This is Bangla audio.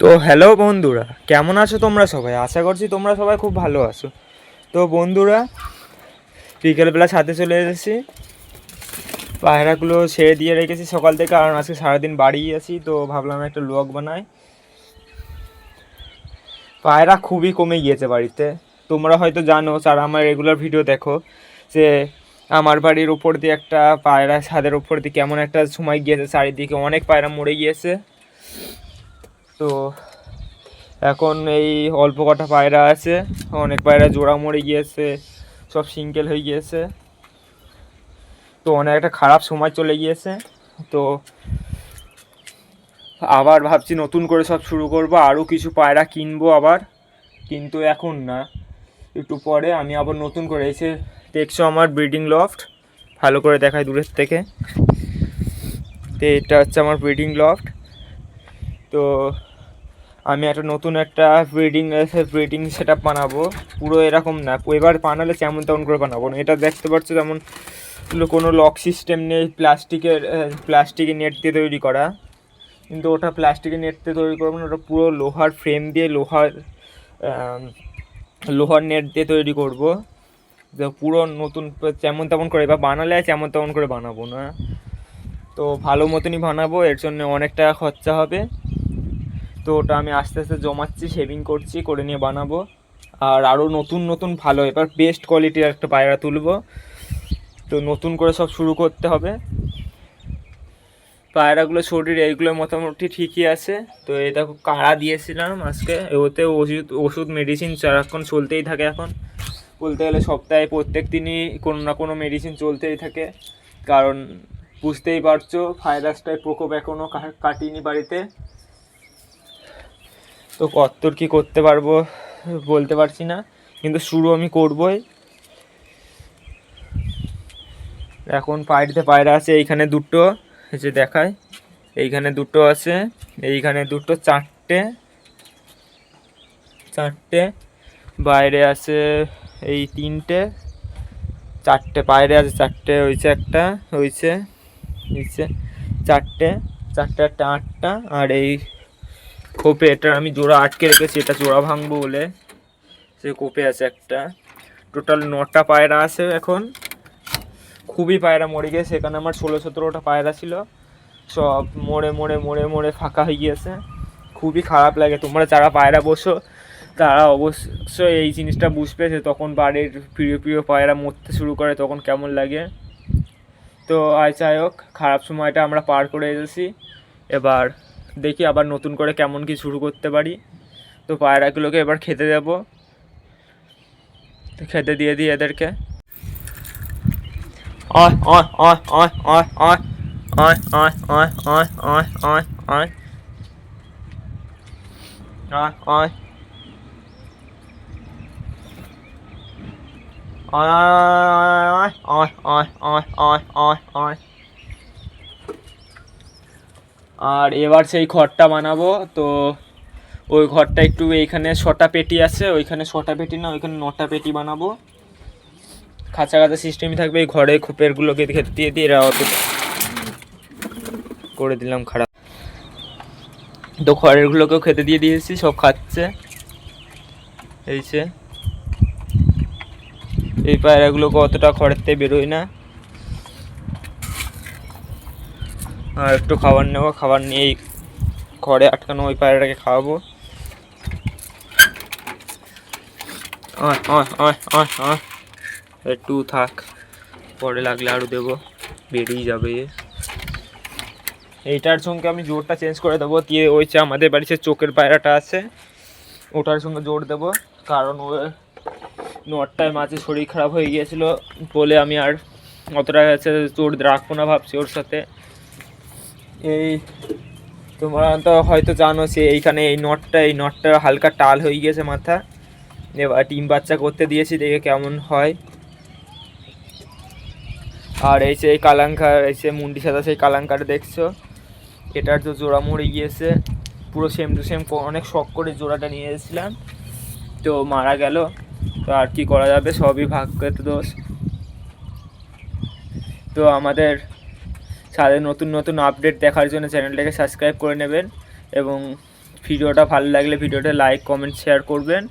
তো হ্যালো বন্ধুরা, কেমন আছো তোমরা সবাই? আশা করছি তোমরা সবাই খুব ভালো আছো। তো বন্ধুরা বিকেলবেলা ছাদে চলে এসেছি। পায়রাগুলো ছেড়ে দিয়ে রেখেছি সকাল থেকে, কারণ আজকে সারাদিন বাড়িই আছি, তো ভাবলাম একটা ব্লগ বানাই। পায়রা খুবই কমে গিয়েছে বাড়িতে। তোমরা হয়তো জানো, যারা আমার রেগুলার ভিডিও দেখো, যে আমার বাড়ির উপর দিয়ে একটা পায়রা ছাদের উপর দিয়ে কেমন একটা সময় গিয়েছে, চারিদিকে অনেক পায়রা মরে গিয়েছে। তো এখন এই অল্প কটা পায়রা আছে, অনেক পায়রা জোড়া মরে গিয়েছে, সব সিঙ্গেল হয়ে গিয়েছে। তো অনেক একটা খারাপ সময় চলে গিয়েছে। তো আবার ভাবছি নতুন করে সব শুরু করব, আরও কিছু পায়রা কিনবো আবার, কিন্তু এখন না। একটু পরে আমি আবার নতুন করে এসে দেখছ আমার ব্রিডিং লফট, ভালো করে দেখায় দূরের থেকে। তো এটা হচ্ছে আমার ব্রিডিং লফট। তো আমি একটা নতুন একটা ব্রিডিং ব্রিডিং সেট আপ বানাবো। পুরো এরকম না, এবার বানালে যেমন তেমন করে বানাবো। না এটা দেখতে পাচ্ছ যেমন কোনো লক সিস্টেম নেই, প্লাস্টিকের প্লাস্টিকের নেট দিয়ে তৈরি করা। কিন্তু ওটা প্লাস্টিকের নেট দিয়ে তৈরি করব না, ওটা পুরো লোহার ফ্রেম দিয়ে, লোহার লোহার নেট দিয়ে তৈরি করব। তো পুরো নতুন, যেমন তেমন করে বা বানালে যেমন তেমন করে বানাবো না। তো ভালো মতনই বানাবো, এর জন্য অনেক টাকা খরচা হবে। তো ওটা আমি আস্তে আস্তে জমাচ্ছি শেভিং করছি, করে নিয়ে বানাবো। আর আরও নতুন নতুন ভালো, এবার বেস্ট কোয়ালিটির একটা পায়রা তুলবো। তো নতুন করে সব শুরু করতে হবে। পায়রাগুলো শরীর এইগুলো মোটামুটি ঠিকই আছে। তো এটা দেখো, কাড়া দিয়েছিলাম আজকে। ওতে ওষুধ ওষুধ মেডিসিন সারাক্ষণ চলতেই থাকে এখন। বলতে গেলে সপ্তাহে প্রত্যেক দিনই কোনো না কোনো মেডিসিন চলতেই থাকে। কারণ বুঝতেই পারছ ভাইরাসটার প্রকোপ এখনও কাটিনি বাড়িতে। তো কত্তর কি করতে পারব বলতে পারছি না, কিন্তু শুরু আমি করবই। এখন পায়রাতে পায়রা আছে, এইখানে দুটো যে দেখায় এইখানে দুটো আছে, এইখানে দুটো, চারটে চারটে, বাইরে আছে এই তিনটে, চারটে বাইরে আছে, চারটে হয়েছে একটা, হয়েছে হয়েছে, চারটে চারটে, একটা আটটা, আর এই কোপে এটা আমি জোড়া আটকে রেখেছি, এটা জোড়া ভাঙবো বলে। সে কোপে আছে একটা। টোটাল নটা পায়রা আছে এখন। খুবই পায়রা মরে গেছে, সেখানে আমার ষোলো সতেরোটা পায়রা ছিল। সব মরে মরে মরে মরে ফাঁকা হয়ে গিয়েছে। খুবই খারাপ লাগে। তোমরা যারা পায়রা বসো তারা অবশ্যই এই জিনিসটা বুঝবে যে তখন বাড়ির প্রিয় প্রিয় পায়রা মরতে শুরু করে, তখন কেমন লাগে। তো আয় যাই হোক, খারাপ সময়টা আমরা পার করে এসেছি। এবার দেখি আবার নতুন করে কেমন কি শুরু করতে পারি তো পায়রাগুলোকে এবার খেতে দেব তো খেতে দিয়ে দিই এদেরকে অয় অয় অয় অয় অয় অয় অয় অয় অয় অয় অয় অয় অয় অয় অয় অয় অয় অয় আর এবার সেই ঘরটা বানাবো। তো ওই ঘরটা একটু এইখানে ছটা পেটি আছে, ওইখানে ছটা পেটি না, ওইখানে নটা পেটি বানাবো। খাঁচা খাঁচা সিস্টেমই থাকবে, এই ঘরে খোপেরগুলোকে দিয়ে দিয়ে এরা অত করে দিলাম খারাপ। তো ঘরেরগুলোকেও খেতে দিয়ে দিয়েছি, সব খাচ্ছে। এই সে এই পায়রাগুলোকে অতটা খড়ের থেকে বেরোয় না। আর একটু খাবার নেব, খাবার নিয়েই ঘরে আটকানো ওই পায়রাটাকে খাওয়াবো। একটু থাক, পরে লাগলে আরও দেবো, বেরিয়ে যাবে। এইটার সঙ্গে আমি জোরটা চেঞ্জ করে দেবো, দিয়ে ওই যে আমাদের বাড়িতে চোখের পায়রাটা আছে, ওটার সঙ্গে জোর দেবো, কারণ ও নটায় মাঝে শরীর খারাপ হয়ে গিয়েছিল বলে আমি আর অতটা কাছে জোর রাখব না ভাবছি ওর সাথে। এই, তোমরা তো হয়তো জানো সে এইখানে এই নটটা এই নটটা হালকা টাল হয়ে গিয়েছে মাথা। এবার ডিম বাচ্চা করতে দিয়েছি, দেখে কেমন হয়। আর এই যে এই কালাঙ্কার, এই যে মুন্ডি সাদা সেই কালাঙ্কার দেখছ? এটার তো জোড়া মরে গিয়েছে। পুরো সেম টু সেম অনেক শখ করে জোড়াটা নিয়ে এসেছিলাম। তো মারা গেল। তো আর কি করা যাবে? সবই ভাগ্যের দোষ। তো আমাদের সাথে নতুন নতুন আপডেট দেখার জন্য চ্যানেলটাকে সাবস্ক্রাইব করে নেবেন এবং ভিডিওটা ভালো লাগলে ভিডিওটা লাইক কমেন্ট শেয়ার করবেন।